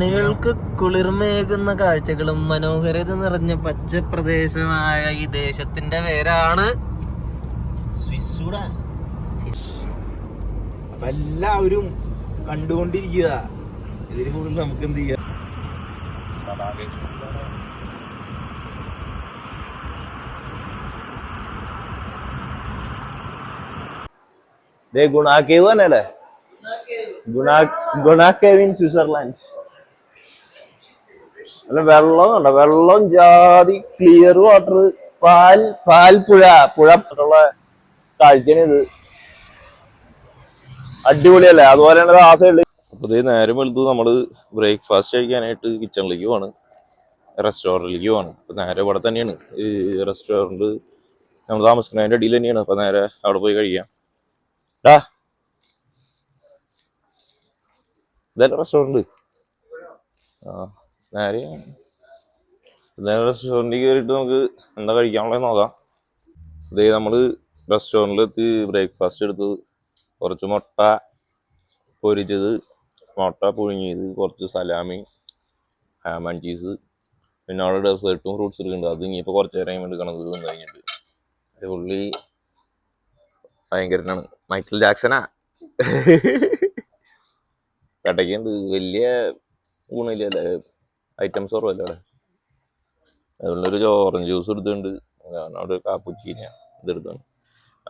കണ്ണുകൾക്ക് കുളിർമേകുന്ന കാഴ്ചകളും മനോഹരത നിറഞ്ഞ പച്ച പ്രദേശമായ ഈ ദേശത്തിന്റെ പേരാണ് എല്ലാവരും കണ്ടുകൊണ്ടിരിക്കുക. ഇതിന് കൂടുതൽ നമുക്ക് എന്ത് ചെയ്യാം? ഗുണാക്കേവ് തന്നെയല്ലേ? ഗുണ ഗുണ ഇൻ സ്വിറ്റ്സർലാൻഡ്. അല്ല വെള്ളം കണ്ടോ വെള്ളം ജാതി ക്ലിയർ വാട്ടർ പാൽ പാൽ പുഴ. ഉള്ള കാഴ്ചയാണ് ഇത്. അടിപൊളിയല്ലേ? അതുപോലെ തന്നെ ആ സൈഡിൽ അപ്പൊ ഇതേ നേരം വെളുത്ത് നമ്മൾ ബ്രേക്ക്ഫാസ്റ്റ് കഴിക്കാനായിട്ട് കിച്ചണിലേക്ക് പോവാണ്. റെസ്റ്റോറന്റിലേക്ക് പോവാണ്. അപ്പൊ നേരെ ഇവിടെ തന്നെയാണ്. ഈ റെസ്റ്റോറന്റ് നമ്മൾ താമസിക്കുന്നതിന്റെ അടിയിൽ തന്നെയാണ്. അപ്പൊ നേരെ അവിടെ പോയി കഴിക്കാം. ഡാ. ഇതല്ല റെസ്റ്റോറന്റ് ആ. നേരെ റെസ്റ്റോറന്റിൽ കയറിയിട്ട് നമുക്ക് എന്താ കഴിക്കാനുള്ളത് നോക്കാം. ഇതേ നമ്മൾ റെസ്റ്റോറന്റിലെത്തി ബ്രേക്ക്ഫാസ്റ്റ് എടുത്ത് കുറച്ച് മുട്ട പൊരിച്ചത് മുട്ട പുഴുങ്ങിയത് കുറച്ച് സലാമി ഹാമൻ ചീസ് പിന്നെ അവിടെ ഡെസേർട്ടും ഫ്രൂട്ട്സ് എടുക്കുന്നുണ്ട് അത് ഇനിയിപ്പോൾ കുറച്ച് നേരം എടുക്കണം. ഇത് തിന്നു കഴിഞ്ഞിട്ട്. പുള്ളി ഭയങ്കരനാണ്. മൈക്കിൾ ജാക്സനാ കടയ്ക്കുണ്ട് വലിയ ഗുണമില്ലല്ലേ ഐറ്റംസ് കുറവല്ലേ അവിടെ? അതുകൊണ്ടൊരു ഓറഞ്ച് ജ്യൂസ് എടുത്തിട്ടുണ്ട്. അവിടെ കാപ്പുച്ചീന ഇതെടുത്താണ്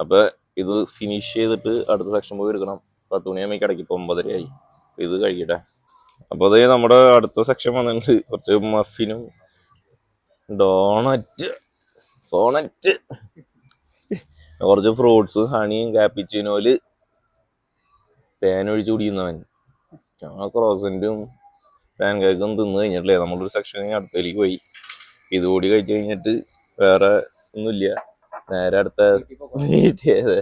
അപ്പൊ ഇത് ഫിനിഷ് ചെയ്തിട്ട് അടുത്ത സെക്ഷൻ പോയി എടുക്കണം. പത്ത് മണിയാകുമ്പോൾ ഇടയ്ക്ക് ഇപ്പൊ ഒമ്പതരയായി. ഇത് കഴിക്കട്ടെ. അപ്പൊ അതേ നമ്മുടെ അടുത്ത സെക്ഷൻ വന്നിട്ടുണ്ട്. കുറച്ച് മഫിനും ഡോണറ്റ് ഡോണറ്റ് കുറച്ച് ഫ്രൂട്ട്സ് ഹണിയും കാപ്പിച്ചിനോൽ തേനൊഴിച്ച് കുടിക്കുന്നവൻ. ആ ക്രോസന്റും പാൻ കേക്കും തിന്ന് കഴിഞ്ഞിട്ടില്ലേ. നമ്മളൊരു സെക്ഷൻ അടുത്തേക്ക് പോയി. ഇത് കൂടി കഴിച്ചു കഴിഞ്ഞിട്ട് വേറെ ഒന്നുമില്ല. നേരെ അടുത്ത വീട്ടിയത്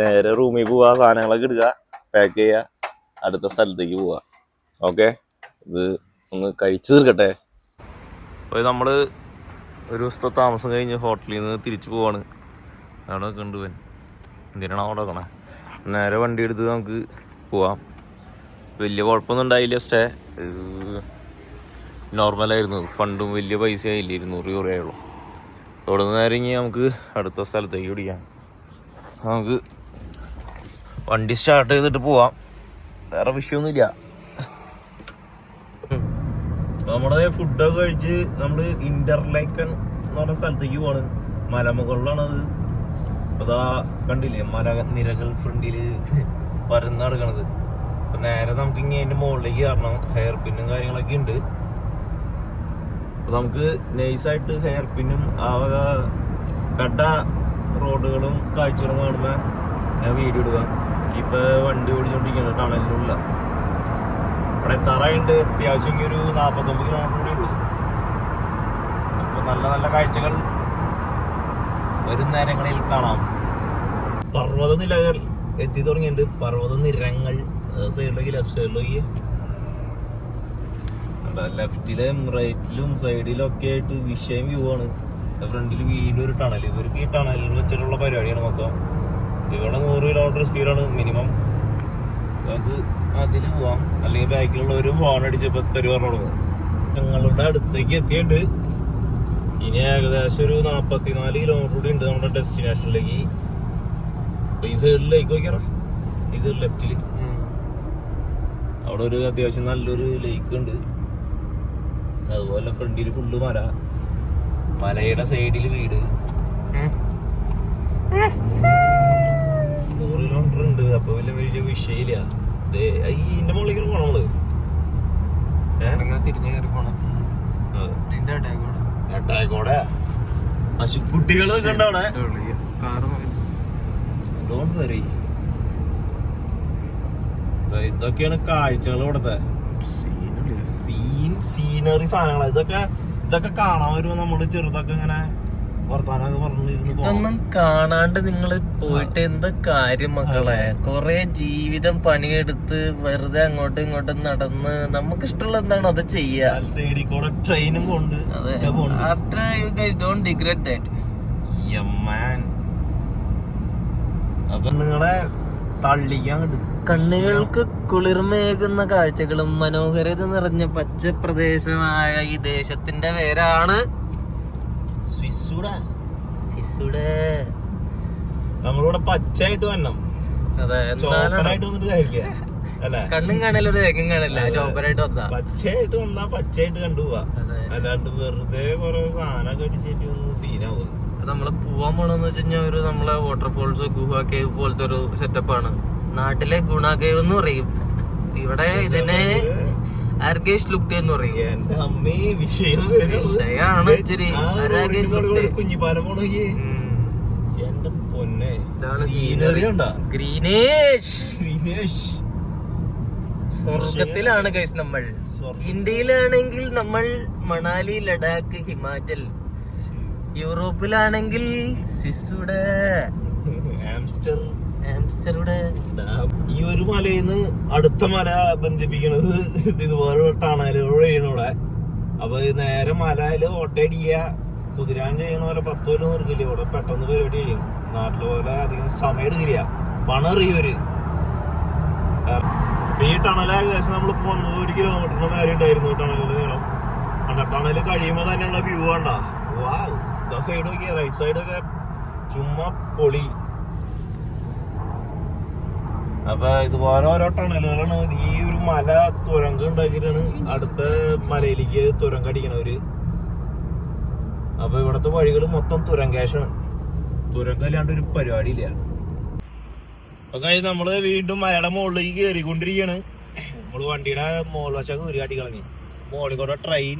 നേരെ റൂമിൽ പോവാ സാധനങ്ങളൊക്കെ ഇടുക പാക്ക് ചെയ്യുക അടുത്ത സ്ഥലത്തേക്ക് പോവാ. ഓക്കെ ഇത് ഒന്ന് കഴിച്ചു തീർക്കട്ടെ. അപ്പോൾ നമ്മൾ ഒരു ദിവസത്തെ താമസം കഴിഞ്ഞ് ഹോട്ടലിൽ നിന്ന് തിരിച്ചു പോവാണ്. അവിടെ കണ്ടുപോയി എന്തിനാണ് അവിടെ നോക്കണേ? നേരെ വണ്ടി എടുത്ത് നമുക്ക് പോവാം. വലിയ കുഴപ്പമൊന്നും ഉണ്ടായില്ല സ്റ്റേ നോർമലായിരുന്നു ഫണ്ടും വലിയ പൈസ ആയില്ല ഇരുന്നൂറ് രൂപയേ ഉള്ളൂ. അവിടെ നേരെ ഇനി നമുക്ക് അടുത്ത സ്ഥലത്തേക്ക് പിടിക്കാം. നമുക്ക് വണ്ടി സ്റ്റാർട്ട് ചെയ്തിട്ട് പോവാം. വേറെ വിഷയമൊന്നുമില്ല. നമ്മുടെ ഫുഡൊക്കെ കഴിച്ച് നമ്മൾ ഇന്റർലേക്കൺ എന്ന് പറഞ്ഞ സ്ഥലത്തേക്ക് പോവാണ്. മലമുകളിലാണ് അത് അതാ കണ്ടില്ലേ? മല നിരകൾ ഫ്രണ്ടിൽ പരന്ന് നടക്കണത്. അപ്പൊ നേരെ നമുക്ക് ഇനി അതിന്റെ മുകളിലേക്ക് കയറണം. ഹെയർ പിന്നും കാര്യങ്ങളൊക്കെ ഉണ്ട്. അപ്പൊ നമുക്ക് നൈസായിട്ട് ഹെയർ പിന്നും ആ വക കട്ട റോഡുകളും കാഴ്ചകളും കാണുമ്പോ ഞാൻ വീഡിയോ ഇടുക. ഇപ്പോൾ വണ്ടി ഓടിച്ചോണ്ടിരിക്കുന്നത് ടണലിലുള്ള. അവിടെ എത്താറായിട്ട് അത്യാവശ്യം ഒരു നാപ്പത്തൊമ്പത് കിലോമീറ്റർ കൂടി ഉള്ളൂ. അപ്പൊ നല്ല നല്ല കാഴ്ചകൾ വരുന്ന നേരങ്ങളിൽ കാണാം. പർവത നിലകൾ എത്തി തുടങ്ങിയിട്ടുണ്ട്. പർവത നിരങ്ങൾ സൈഡിലേക്ക് ലെഫ്റ്റ് സൈഡിലേക്ക് ലെഫ്റ്റിലും റൈറ്റിലും സൈഡിലും ഒക്കെ ആയിട്ട് വിഷയം വ്യൂ ആണ്. ഫ്രണ്ടിൽ വീണ്ടും ഒരു ടണൽ ഇവർക്ക് ഈ ടണലിൽ വെച്ചിട്ടുള്ള പരിപാടിയാണ് മൊത്തം. ഇവിടെ നൂറ് കിലോമീറ്റർ സ്പീഡാണ് മിനിമം നമുക്ക് അതിൽ പോവാം. അല്ലെങ്കിൽ ബാക്കിലുള്ള ഒരു ഹോൺ അടിച്ചപ്പോ തെറി പറഞ്ഞു തുടങ്ങും ഞങ്ങളുടെ അടുത്തേക്ക് എത്തിയിട്ടുണ്ട്. ഇനി ഏകദേശം ഒരു നാപ്പത്തിനാല് കിലോമീറ്റർ കൂടി ഉണ്ട് നമ്മുടെ ഡെസ്റ്റിനേഷനിലേക്ക് ഈ സൈഡിലേക്ക് നോക്കിയാ ഈ സൈഡ് ലെഫ്റ്റിൽ അവിടെ ഒരു അത്യാവശ്യം നല്ലൊരു ലേക്ക് ഉണ്ട്. അതുപോലെ ഫ്രണ്ടിൽ ഫുള്ള് മല. മലയുടെ സൈഡിൽ വീട്. നൂറ് കിലോമീറ്റർ ഉണ്ട്. അപ്പൊ വലിയ വലിയ വിഷയമില്ല ഇതിന്റെ മുകളിലേക്ക് പോണം നമ്മൾ. തിരിഞ്ഞു കയറി പോണം. പശുക്കുട്ടികളൊക്കെ ഉണ്ട് അവിടെ? കാറ് വരി ഇതൊക്കെയാണ് കാഴ്ചകൾ ഇവിടുത്തെ. സീൻ സീനറി സാധനങ്ങൾ ഇതൊക്കെ ഇതൊക്കെ കാണാൻ വരുമ്പോ നമ്മൾ ചെറുതൊക്കെ ഇങ്ങനെ വർത്താനൊക്കെ ഇതൊന്നും കാണാണ്ട് നിങ്ങൾ പോയിട്ട് എന്താ കാര്യം മക്കളെ? കൊറേ ജീവിതം പണിയെടുത്ത് വെറുതെ അങ്ങോട്ടും ഇങ്ങോട്ടും നടന്ന് നമുക്ക് ഇഷ്ടമുള്ള എന്താണോ അത് ചെയ്യാ. സൈഡിൽ കൂടെ ട്രെയിനും കൊണ്ട് അതെ. ഒക്കെ pond. After you guys don't regret that Yeah, അപ്പൊ നിങ്ങളെ തള്ളിക്കാൻ കിട്ടും കണ്ണുകൾക്ക് കുളിർമയേകുന്ന കാഴ്ചകളും മനോഹരത നിറഞ്ഞ പച്ച പ്രദേശമായ ഈ ദേശത്തിന്റെ പേരാണ് നമ്മളിവിടെ പച്ചയായിട്ട് വരണം. അതെ ചോപ്പനായിട്ട് വന്നിട്ട് കാര്യമില്ല കണ്ണും കാണില്ല ഒരു രേഖം കാണില്ല ചോപ്പനായിട്ട് വന്നാ. പച്ചയായിട്ട് വന്നാ പച്ചയായിട്ട് കണ്ടുപോവാ അല്ലാണ്ട് വെറുതെ കൊറേ സാധനമൊക്കെ അടിച്ചിട്ട് വന്ന് സീനാവും ഇപ്പൊ നമ്മൾ പോവാൻ പോണെന്ന് വെച്ച് കഴിഞ്ഞാൽ ഒരു നമ്മളെ വാട്ടർഫോൾസ് ഗുഹ കേവ് പോലത്തെ ഒരു സെറ്റപ്പ് ആണ്. നാട്ടിലെ ഗുണാഗേവ് കേവ് എന്ന് പറയും ഇവിടെ ഇതിനെ അർഗേഷ് ലുക്ട് എന്ന് പറയും. എന്റെ അമ്മേ വിഷയം വരും. വിഷയാണ് ഇച്ചിരി. കുഞ്ഞിപ്പാലം പോണോയ്യേ എന്റെ പൊന്നെ ഇതാണ് ഉണ്ടാ? ഗ്രീനേഷ്. ഗ്രീനേഷ്. സ്വർഗത്തിലാണ് ഗൈസ് നമ്മൾ. ഇന്ത്യയിലാണെങ്കിൽ നമ്മൾ മണാലി ലഡാക്ക് ഹിമാചൽ. യൂറോപ്പിലാണെങ്കിൽ സ്വിസ്സുടെ ആംസ്റ്റർ. ഈ ഒരു മലയിന്ന് അടുത്ത മല ബന്ധിപ്പിക്കണത് ഇതുപോലെ ടണലുകൾ വഴിയാണ് അപ്പൊ നേരെ മലയിൽ ഓട്ടയടിക്കുക. കുതിരാൻ കഴിയണ പോലെ പത്ത് പോലെ നിർക്കില്ല ഇവിടെ പെട്ടെന്ന് പരിപാടി കഴിയും. നാട്ടിലെ പോലെ അധികം സമയം എടുക്കില്ല. പണറിയവര് ഈ ടണൽ ഏകദേശം നമ്മൾ വന്നത് ഒരു കിലോമീറ്ററിന് നേരെ ഉണ്ടായിരുന്നു ടണലിന്റെ നീളം. കണ്ട ടണൽ കഴിയുമ്പോ തന്നെയുള്ള വ്യൂ കണ്ട. വാ സൈഡ് നോക്കിയ. റൈറ്റ് സൈഡൊക്കെ ചുമ്മാ പൊളി. അപ്പൊ ഇതുപോലെ ഓരോ ടണലുകളാണ്. ഈ ഒരു മല തുരങ്കം ഉണ്ടാക്കിയിട്ടാണ് അടുത്ത മലയിലേക്ക് തുരങ്കം അടിക്കണവര്. അപ്പൊ ഇവിടത്തെ വഴികൾ മൊത്തം തുരങ്കേഷാണ് തുരങ്കം അല്ലാണ്ട് ഒരു പരിപാടിയില്ല. അപ്പൊ നമ്മൾ വീണ്ടും മലയുടെ മുകളിലേക്ക് കയറിക്കൊണ്ടിരിക്കുകയാണ്. നമ്മൾ വണ്ടിയുടെ മോൾ ഒരു കാട്ടി കളഞ്ഞു മോളിൽ കൂടെ ട്രെയിൻ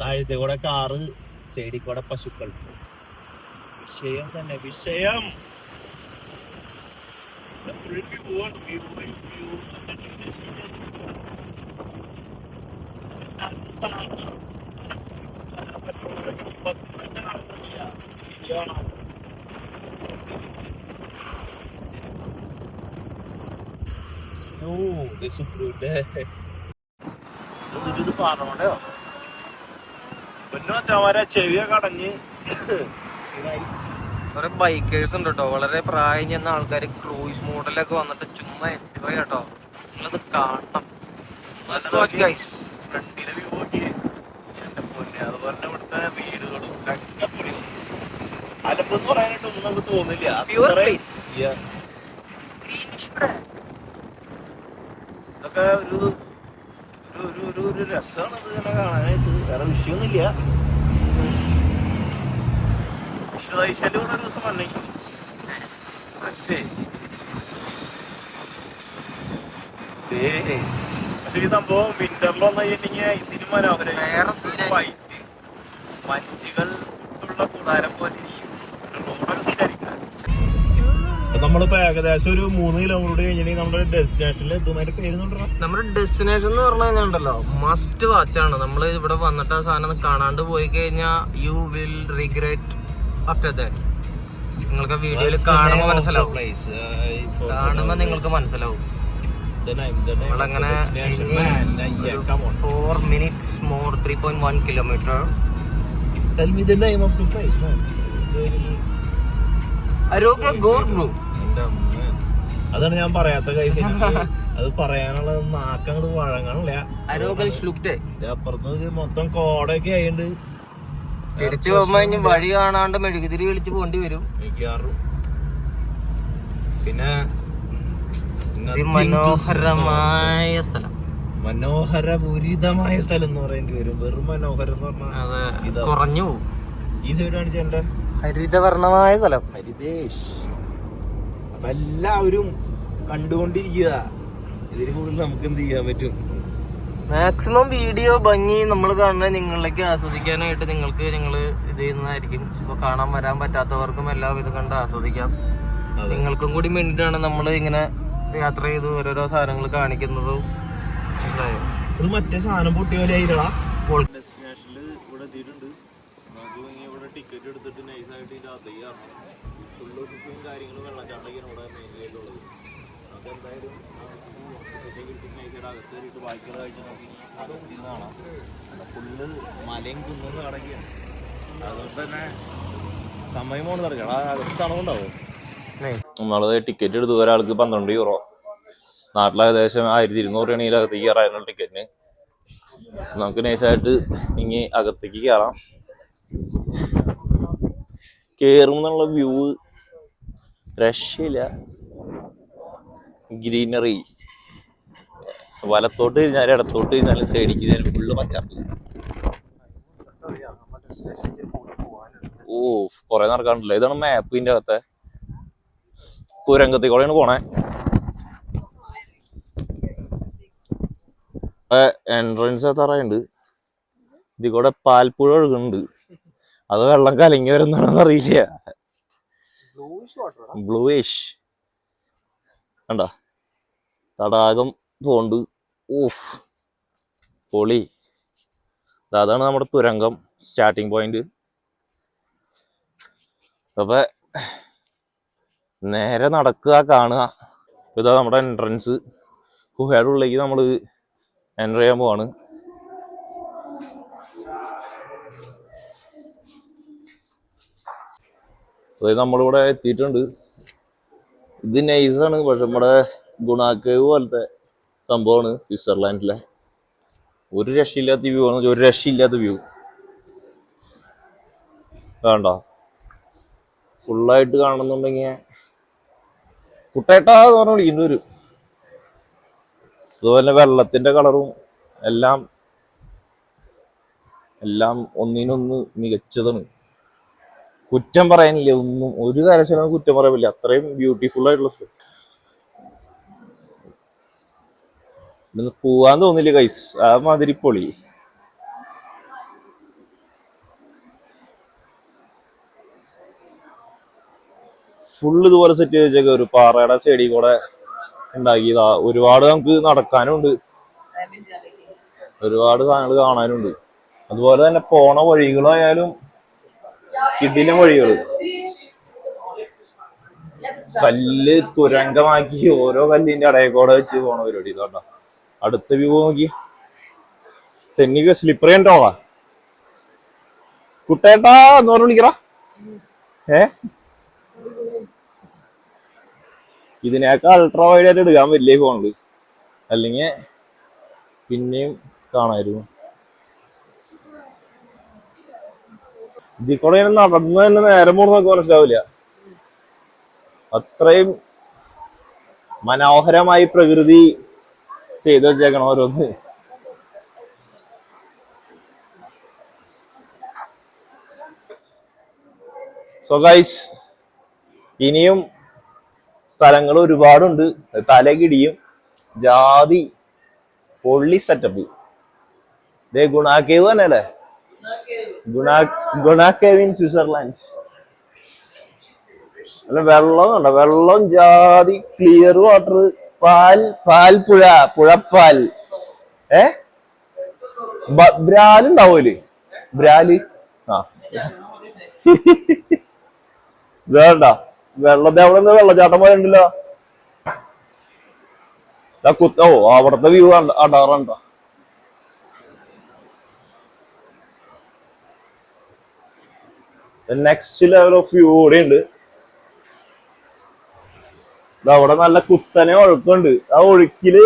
താഴത്തെ കൂടെ കാറ് സൈഡിൽ കൂടെ പശുക്കൾ. വിഷയം തന്നെ വിഷയം. ഫുൾ വ്യൂ ആണ് the view Oh, this is good ഇത് പറഞ്ഞോണ്ടോ പൊന്നു വെച്ചാമാരെ ചെവിയൊക്കെ അടഞ്ഞ്. ശരിയായി. കുറെ ബൈക്കേഴ്സ് ഉണ്ട് കേട്ടോ വളരെ പ്രായം ചെന്ന ആൾക്കാർ ക്രൂയിസ് മോഡലൊക്കെ വന്നിട്ട് ചുമ്മാ എൻജോയ് കേട്ടോ നിങ്ങളത് കാണണം. നമുക്ക് തോന്നില്ല. ഇതൊക്കെ ഒരു ഒരു ഒരു ഒരു ഒരു രസമാണ് ഇത് ഇങ്ങനെ കാണാനായിട്ട്. വേറെ വിഷയമൊന്നുമില്ല. വിശ്വവൈശാൽ കൂടെ ഒരു ദിവസം വന്നേ പക്ഷേ ഈ സംഭവം വിന്ററിൽ വന്നു കഴിഞ്ഞിട്ടുണ്ടെങ്കിൽ ഇതിന് മനോഹരം. വൈറ്റ് മഞ്ഞുകൾ ഉള്ള കൂടാരം പോലെ ഇരിക്കും. റോഡൊക്കെ സീനായിരിക്കും നമ്മളിപ്പോ ഏകദേശം ഒരു മൂന്ന് കിലോമീറ്റർ കഴിഞ്ഞിട്ടുണ്ടെങ്കിൽ നമ്മുടെ ഡെസ്റ്റിനേഷനിൽ എത്തുന്നതിന്റെ പേര് നമ്മുടെ ഡെസ്റ്റിനേഷൻ എന്ന് പറഞ്ഞു കഴിഞ്ഞാൽ ഉണ്ടല്ലോ. മസ്റ്റ് വാച്ച് ആണ്. നമ്മൾ ഇവിടെ വന്നിട്ട് ആ സാധനം കാണാണ്ട് പോയി കഴിഞ്ഞാൽ you will regret after that നിങ്ങൾക്ക് വീഡിയോയിൽ കാണുമ്പോൾ മനസ്സിലാവും. കാണുമ്പോൾ നിങ്ങൾക്ക് മനസ്സിലാവും. നമ്മളങ്ങനെ four minutes more three point one kilometre Tell me the name of the place, man. Arogya ഗോർ ബ്രൂ അതാണ് ഞാൻ പറയാത്ത കൈസ് അത് പറയാനുള്ള നാക്കങ്ങട് വഴങ്ങണില്ല അപ്പുറത്ത് മൊത്തം കോടൊക്കെ ആയിണ്ട്. തിരിച്ചു പോകുമ്പോ ഇനി വഴി കാണാണ്ട് മെഴുകുതിരി വിളിച്ച് പോണ്ടി വരും. പിന്നെ മനോഹരമായ സ്ഥലം. മനോഹരപൂരിതമായ സ്ഥലം എന്ന് പറയേണ്ടി വരും. വെറും മനോഹരം എന്ന് പറഞ്ഞാൽ കുറഞ്ഞു ഈ സൈഡ് കാണിച്ച എന്റെ ഹരിതവർണമായ സ്ഥലം. ഹരിതേഷ്. അപ്പൊ എല്ലാവരും കണ്ടുകൊണ്ടിരിക്കുക. ഇതിന് കൂടുതൽ നമുക്ക് എന്ത് ചെയ്യാൻ പറ്റും? മാക്സിമം വീഡിയോ ഭംഗി നമ്മൾ കാണുന്നത് നിങ്ങളിലേക്ക് ആസ്വദിക്കാനായിട്ട് നിങ്ങൾക്ക് ഞങ്ങൾ ഇത് ചെയ്യുന്നതായിരിക്കും. ഇപ്പൊ കാണാൻ വരാൻ പറ്റാത്തവർക്കും എല്ലാം ഇത് കണ്ട് ആസ്വദിക്കാം. നിങ്ങൾക്കും കൂടി വേണ്ടിയിട്ടാണ് നമ്മൾ ഇങ്ങനെ യാത്ര ചെയ്ത് ഓരോരോ സാധനങ്ങൾ കാണിക്കുന്നതും. മനസ്സിലായോ? ഇത് മറ്റേ സാധനം പൊട്ടിയ പോലെ ഡെസ്റ്റിനേഷനിൽ ഇവിടെ എത്തിയിട്ടുണ്ട്. നമുക്ക് ഇവിടെ ടിക്കറ്റ് എടുത്തിട്ട് നൈസായിട്ട് ഇതിന്റെ അകത്തേക്ക് കയറണം ഫുള്ള് ബുക്കും കാര്യങ്ങളും വെള്ളച്ചാട്ടൊക്കെയാണ് ഇവിടെ കാണാം. ഫുള്ള് മലയും കുന്നും കടക്കുകയാണ് അതുകൊണ്ട് തന്നെ സമയം കൊണ്ട് നടക്കണം അകത്ത് നമ്മളത് ടിക്കറ്റ് എടുത്തു ഒരാൾക്ക് പന്ത്രണ്ട് യൂറോ നാട്ടിൽ ഏകദേശം ആയിരത്തി ഇരുന്നൂറ് ഈ അകത്തേക്ക് കയറാനുള്ള ടിക്കറ്റിന് നമുക്ക് നൈസായിട്ട് ഇനി അകത്തേക്ക് കയറാം. കയറുന്നുള്ള വ്യൂ രക്ഷയില്ല. ഗ്രീനറി. വലത്തോട്ട് കഴിഞ്ഞാലും ഇടത്തോട്ട് കഴിഞ്ഞാലും സൈഡിക്ക് കഴിഞ്ഞാലും ഫുള്ള് പച്ചപ്പ് ഓ കൊറേ നടക്കാണ്ടല്ലോ ഇതാണ് മാപ്പിന്റെ അകത്തെ. തുരങ്കത്തിൽ കൂടെയാണ് പോണേ. എൻട്രൻസ് എത്താറായുണ്ട് ഇതിൽ കൂടെ പാൽപ്പുഴ ഒഴുകുന്നുണ്ട്. അത് വെള്ളം കലങ്ങി വരുന്നതാണെന്ന് അറിയില്ല ബ്ലൂയിഷ് കണ്ട? തടാകം പോണ്ട് ഓഫ് പൊളി. അതാണ് നമ്മുടെ തുരങ്കം സ്റ്റാർട്ടിങ് പോയിന്റ് അപ്പൊ നേരെ നടക്കുക കാണുക. ഇതാ നമ്മുടെ എൻട്രൻസ് ഗുഹയുടെ ഉള്ളിലേക്ക് നമ്മൾ എന്റർ ചെയ്യാൻ പോവാണ്. നമ്മളിവിടെ എത്തിയിട്ടുണ്ട്. ഇത് നൈസാണ് പക്ഷെ നമ്മുടെ ഗുണാക്കേവ് പോലത്തെ സംഭവമാണ് സ്വിറ്റ്സർലാൻഡിലെ. ഒരു രക്ഷയില്ലാത്ത വ്യൂ ആണ്. ഒരു രക്ഷയില്ലാത്ത വ്യൂ വേണ്ട ഫുള്ളായിട്ട് കാണുന്നുണ്ടെങ്കിൽ കുട്ടേട്ടാ എന്ന് പറഞ്ഞു വിളിക്കേണ്ടി വരും അതുപോലെ വെള്ളത്തിന്റെ കളറും എല്ലാം എല്ലാം ഒന്നിനൊന്ന് മികച്ചതാണ്. കുറ്റം പറയാനില്ല. ഒന്നും ഒരു കാര്യശാലും കുറ്റം പറയാൻ അത്രയും ബ്യൂട്ടിഫുൾ ആയിട്ടുള്ള സ്പോട്ട് പോവാൻ തോന്നില്ല കൈസ് ആ മാതിരി പൊളി. ഫുള്ള് ഇതുപോലെ സെറ്റ് ചെയ്ത് വെച്ചേക്ക. ഒരു പാറയുടെ സൈഡിൽ കൂടെ ഉണ്ടാക്കിയതാ ഒരുപാട് നമുക്ക് നടക്കാനുണ്ട്. ഒരുപാട് സാധനങ്ങൾ കാണാനുണ്ട്. അതുപോലെ തന്നെ പോണ വഴികളായാലും കിടിലം വഴികൾ കല്ല് തുരങ്കമാക്കി ഓരോ കല്ലിന്റെ അടയക്കോടെ വെച്ച് പോണ പരിപാടി ഇതോട്ടോ അടുത്ത വ്യൂ നോക്കി. തെന്നിക്ക് സ്ലിപ്പർ ഉണ്ടോളാ കുട്ടേട്ടാ എന്ന് പറഞ്ഞു വിളിക്കറ ഏ? ഇതിനേക്കാൾ അൾട്രാ വൈഡ് ആയിട്ട് എടുക്കാൻ വലിയ ഫോണിൽ അല്ലെങ്കിൽ പിന്നെയും കാണായിരുന്നു ഇതിൽ മനസ്സിലാവില്ല. അത്രയും മനോഹരമായി പ്രകൃതി ചെയ്തു വെച്ചേക്കണം ഓരോന്ന്. സോ ഇനിയും സ്ഥലങ്ങൾ ഒരുപാടുണ്ട്. തലകിടിയും ജാതി പൊള്ളി സെറ്റപ്പ് ദേ ഗുണാക്കേവ് തന്നെ അല്ലേ ഗുണാ കെവിൻ ഇൻ സ്വിറ്റ്സർലാൻഡ്. അല്ല വെള്ളം കണ്ടോ വെള്ളം ജാതി ക്ലിയർ വാട്ടർ പാൽ പാൽ പുഴ പുഴപ്പാൽ. ഏ? ബ്രാലുണ്ടാവൂലേ ബ്രാൽ ആ. വേണ്ട. വെള്ളത്തെ അവിടെ നിന്ന് വെള്ളച്ചാട്ടം പോയുണ്ടല്ലോ കുത്തോ അവിടുത്തെ വ്യൂ അടാറുണ്ടോ നെക്സ്റ്റ് ലെവൽ ഓഫ് വ്യൂ കൂടെ ഉണ്ട് അവിടെ നല്ല കുത്തനെ ഒഴുക്കുണ്ട്. ആ ഒഴുക്കിൽ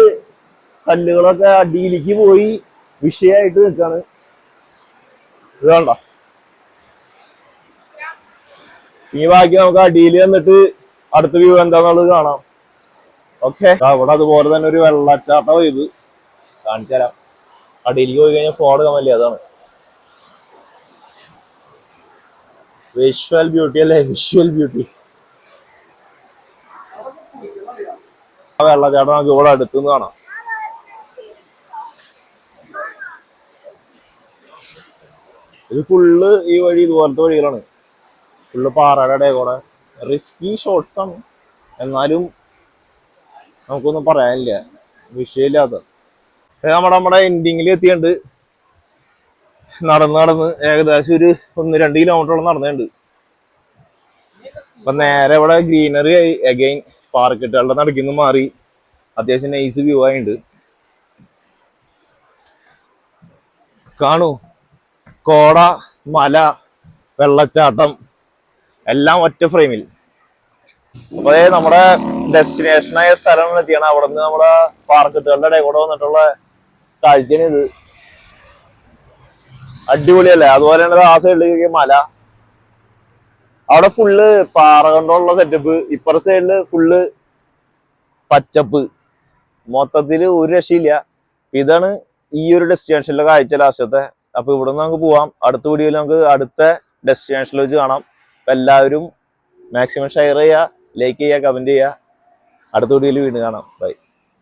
കല്ലുകളൊക്കെ അടിയിലേക്ക് പോയി വിഷയായിട്ട് നിൽക്കാണ്. വേണ്ട ഈ ബാക്കി നമുക്ക് അടിയിൽ വന്നിട്ട് അടുത്ത വ്യൂ എന്താന്നുള്ളത് കാണാം. ഓക്കെ അവിടെ അതുപോലെ തന്നെ ഒരു വെള്ളച്ചാട്ടം വൈബ് കാണിച്ചു തരാം അടിയിലേക്ക് പോയി കഴിഞ്ഞാൽ ഫോൺ കമല്ലേ അതാണ് വിഷ്വൽ ബ്യൂട്ടി അല്ലേ? വിഷ്വൽ ബ്യൂട്ടി വെള്ളച്ചാട്ടം നമുക്ക് ഇവിടെ അടുത്തുനിന്ന് കാണാം. ഇത് ഫുള്ള് ഈ വഴി ഇതുപോലത്തെ വഴികളാണ്. ഫുള്ള് പാറയുടെ കൂടെ. റിസ്കി ഷോർട്സ് ആണ്. എന്നാലും നമുക്കൊന്നും പറയാനില്ല. വിഷയമില്ലാത്ത നമ്മുടെ നമ്മുടെ എൻഡിങ്ങിൽ എത്തിയുണ്ട് നടന്ന് നടന്ന് ഏകദേശം ഒരു ഒന്ന് രണ്ട് കിലോമീറ്ററോളം നടന്നിട്ടുണ്ട്. അപ്പൊ നേരെ ഇവിടെ ഗ്രീനറി ആയി. അഗൈൻ പാർക്കിട്ടുകളുടെ നടക്കുന്നു മാറി. അത്യാവശ്യം നൈസ് വ്യൂ ആയിട്ടുണ്ട് കാണൂ. കോട മല വെള്ളച്ചാട്ടം എല്ലാം ഒറ്റ ഫ്രെയിമിൽ അപ്പൊ നമ്മുടെ ഡെസ്റ്റിനേഷനായ സ്ഥലം എത്തിയാണ്. അവിടെ നിന്ന് നമ്മുടെ പാർക്കിട്ടുകളുടെ ഇടയിൽ കൂടെ വന്നിട്ടുള്ള കാഴ്ചയാണ് ഇത്. അടിപൊളിയല്ലേ? അതുപോലെ തന്നെ ആ സൈഡിലേക്ക് മല. അവിടെ ഫുള്ള് പാറ കൊണ്ടുള്ള സെറ്റപ്പ് ഇപ്പുറ സൈഡിൽ ഫുള്ള് പച്ചപ്പ്. മൊത്തത്തിൽ ഒരു രക്ഷയില്ല. ഇതാണ് ഈ ഒരു ഡെസ്റ്റിനേഷനിലെ കാഴ്ച ലാസ്റ്റത്തെ അപ്പൊ ഇവിടെ നിന്ന് നമുക്ക് പോവാം. അടുത്ത വീഡിയോയിൽ നമുക്ക് അടുത്ത ഡെസ്റ്റിനേഷനിൽ വെച്ച് കാണാം. അപ്പൊ എല്ലാവരും മാക്സിമം ഷെയർ ചെയ്യുക ലൈക്ക് ചെയ്യുക കമന്റ് ചെയ്യുക. അടുത്ത വീഡിയോയിൽ വീണ്ടും കാണാം. ബൈ